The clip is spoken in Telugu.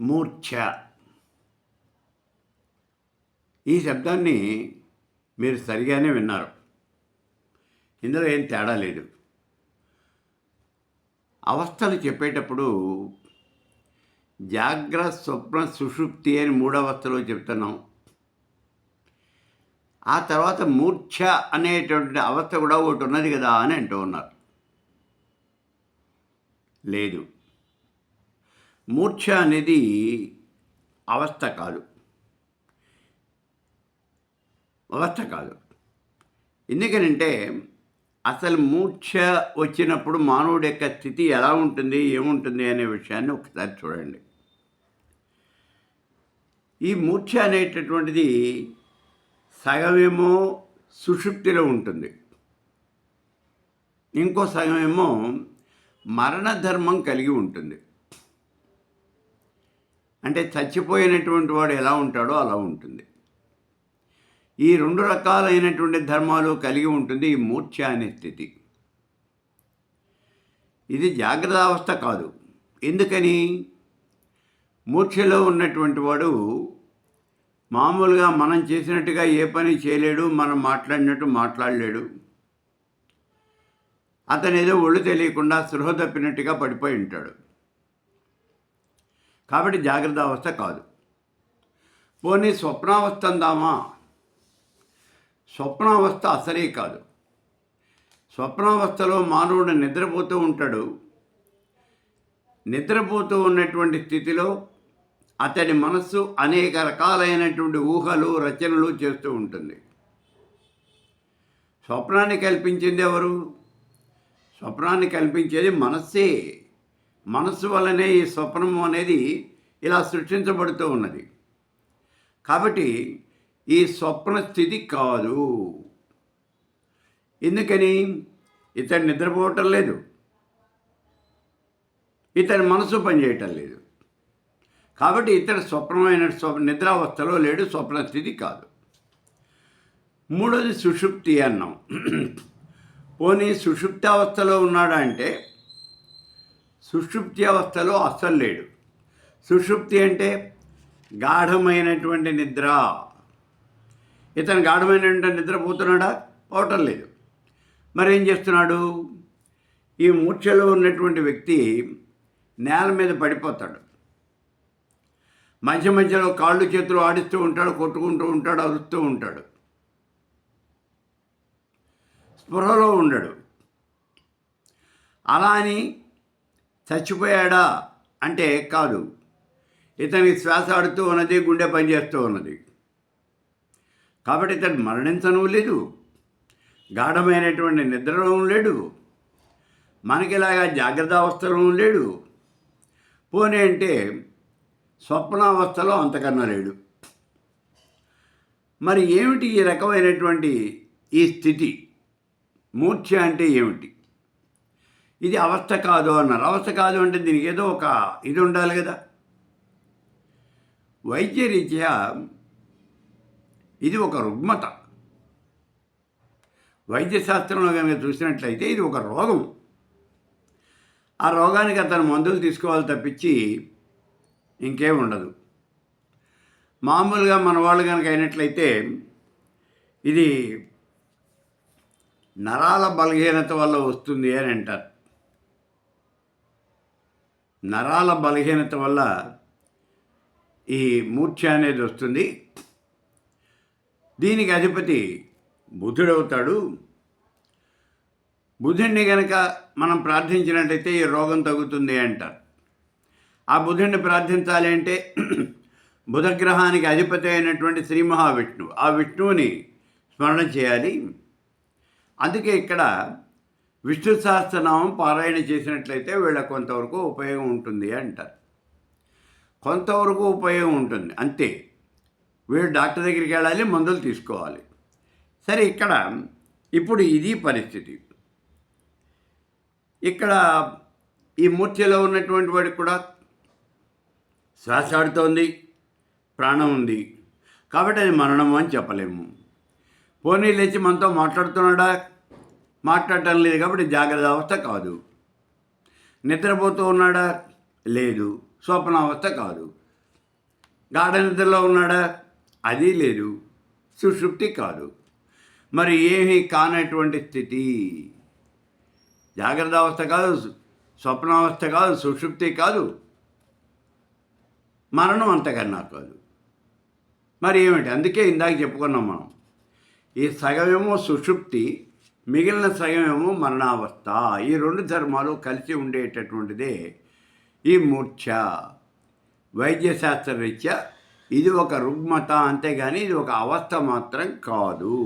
మూర్ఛ. ఈ శబ్దాన్ని మీరు సరిగానే విన్నారు. ఇందులో ఏం తేడా లేదు. అవస్థలు చెప్పేటప్పుడు జాగ్రత్త స్వప్న సుషుప్తి అని మూడవస్థలో చెప్తున్నాం. ఆ తర్వాత మూర్ఛ అనేటువంటి అవస్థ కూడా ఒకటి ఉన్నది కదా అని అంటూ ఉన్నారు. లేదు. మూర్ఛ అనేది అవస్థ కాదు. అవస్థ కాదు. ఎందుకనంటే అసలు మూర్ఛ వచ్చినప్పుడు మానవుడి యొక్క స్థితి ఎలా ఉంటుంది ఏముంటుంది అనే విషయాన్ని ఒకసారి చూడండి. ఈ మూర్ఛ అనేటటువంటిది సగమేమో సుషుప్తిలో ఉంటుంది. ఇంకో సగమేమో మరణధర్మం కలిగి ఉంటుంది. అంటే చచ్చిపోయినటువంటి వాడు ఎలా ఉంటాడో అలా ఉంటుంది. ఈ రెండు రకాలైనటువంటి ధర్మాలు కలిగి ఉంటుంది ఈ మూర్ఛ అనే స్థితి. ఇది జాగ్రత్త అవస్థ కాదు. ఎందుకని? మూర్ఛలో ఉన్నటువంటి వాడు మామూలుగా మనం చేసినట్టుగా ఏ పని చేయలేడు మనం మాట్లాడినట్టు మాట్లాడలేడు. అతను ఏదో ఒళ్ళు తెలియకుండా సృహ తప్పినట్టుగా పడిపోయి ఉంటాడు. కాబట్టి జాగ్రత్త అవస్థ కాదు. పోనీ స్వప్నావస్థ అందామా స్వప్నావస్థ అసలే కాదు. స్వప్నావస్థలో మానవుడు నిద్రపోతూ ఉంటాడు. నిద్రపోతూ ఉన్నటువంటి స్థితిలో అతడి మనస్సు అనేక రకాలైనటువంటి ఊహలు రచనలు చేస్తూ ఉంటుంది. స్వప్నాన్ని కల్పించింది ఎవరు? స్వప్నాన్ని కల్పించేది మనస్సే. మనస్సు వల్లనే ఈ స్వప్నము అనేది ఇలా సృష్టించబడుతూ ఉన్నది. కాబట్టి ఈ స్వప్న స్థితి కాదు. ఎందుకని? ఇతడు నిద్రపోవటం లేదు. ఇతని మనసు పనిచేయటం లేదు. కాబట్టి ఇతడు స్వప్నమైన స్వప్న నిద్రావస్థలో లేడు స్వప్న స్థితి కాదు. మూడోది సుషుప్తి అన్నాం. పోనీ సుషుప్తావస్థలో ఉన్నాడా అంటే సుషుప్తి అవస్థలో అస్సలు లేడు. సుషుప్తి అంటే గాఢమైనటువంటి నిద్ర. ఇతను గాఢమైనటువంటి నిద్రపోతున్నాడా? పోవటం లేదు. మరి ఏం చేస్తున్నాడు? ఈ మూర్ఛలో ఉన్నటువంటి వ్యక్తి నేల మీద పడిపోతాడు. మధ్య మధ్యలో కాళ్ళు చేతులు ఆడిస్తూ ఉంటాడు కొట్టుకుంటూ ఉంటాడు అరుస్తూ ఉంటాడు. స్పృహలో ఉండడు. అలా అని చచ్చిపోయాడా అంటే కాదు. ఇతనికి శ్వాస ఆడుతూ ఉన్నది గుండె పనిచేస్తూ ఉన్నది. కాబట్టి ఇతను మరణించను లేదు. గాఢమైనటువంటి నిద్రలో లేడు. మనకిలాగా జాగ్రత్త అవస్థలో లేడు. పోనీ అంటే స్వప్నావస్థలో అంతకన్నా లేడు. మరి ఏమిటి ఈ రకమైనటువంటి ఈ స్థితి? మూర్ఛ అంటే ఏమిటి? ఇది అవస్థ కాదు అన్నారు. అవస్థ కాదు అంటే దీనికి ఏదో ఒక ఇది ఉండాలి కదా. వైద్యరీత్యా ఇది ఒక రుగ్మత. వైద్యశాస్త్రంలో కనుక చూసినట్లయితే ఇది ఒక రోగం. ఆ రోగానికి అతను మందులు తీసుకోవాలి తప్పించి ఇంకేం ఉండదు. మామూలుగా మన వాళ్ళు కనుక అయినట్లయితే ఇది నరాల బలహీనత వల్ల వస్తుంది అని అంటారు. నరాల బలహీనత వల్ల ఈ మూర్ఛ అనేది వస్తుంది. దీనికి అధిపతి బుధుడవుతాడు. బుధుడిని కనుక మనం ప్రార్థించినట్టయితే ఈ రోగం తగ్గుతుంది అంటారు. ఆ బుధుడిని ప్రార్థించాలి అంటే బుధగ్రహానికి అధిపతి అయినటువంటి శ్రీ మహావిష్ణువు. ఆ విష్ణువుని స్మరణ చేయాలి. అందుకే ఇక్కడ విష్ణు సహస్రనామం పారాయణ చేసినట్లయితే వీళ్ళ కొంతవరకు ఉపయోగం ఉంటుంది అంటారు. కొంతవరకు ఉపయోగం ఉంటుంది. అంతే. వీళ్ళు డాక్టర్ దగ్గరికి వెళ్ళాలి మందులు తీసుకోవాలి. సరే ఇక్కడ ఇప్పుడు ఇది పరిస్థితి. ఇక్కడ ఈ మూర్ఛలో ఉన్నటువంటి వాడికి కూడా శ్వాస ఆడుతోంది ప్రాణం ఉంది. కాబట్టి అది మరణం అని చెప్పలేము. పోనీ లేచి మనతో మాట్లాడుతున్నాడా? మాట్లాడటం లేదు కాబట్టి జాగ్రత్త అవస్థ కాదు. నిద్రపోతూ ఉన్నాడా? లేదు. స్వప్నావస్థ కాదు. గాఢ నిద్రలో ఉన్నాడా? అది లేదు. సుషుప్తి కాదు. మరి ఏమీ కానటువంటి స్థితి? జాగ్రత్త అవస్థ కాదు. స్వప్నావస్థ కాదు. సుషుప్తి కాదు. మరణం అంతకన్నా కాదు. మరి ఏమిటి? అందుకే ఇందాక చెప్పుకున్నాం మనం. ఈ సగమేమో సుషుప్తి మిగిలిన సగమేమో మరణావస్థ. ఈ రెండు ధర్మాలు కలిసి ఉండేటటువంటిదే ఈ మూర్ఛ. వైద్యశాస్త్రరీత్యా ఇది ఒక రుగ్మత అంతేగాని ఇది ఒక అవస్థ మాత్రం కాదు.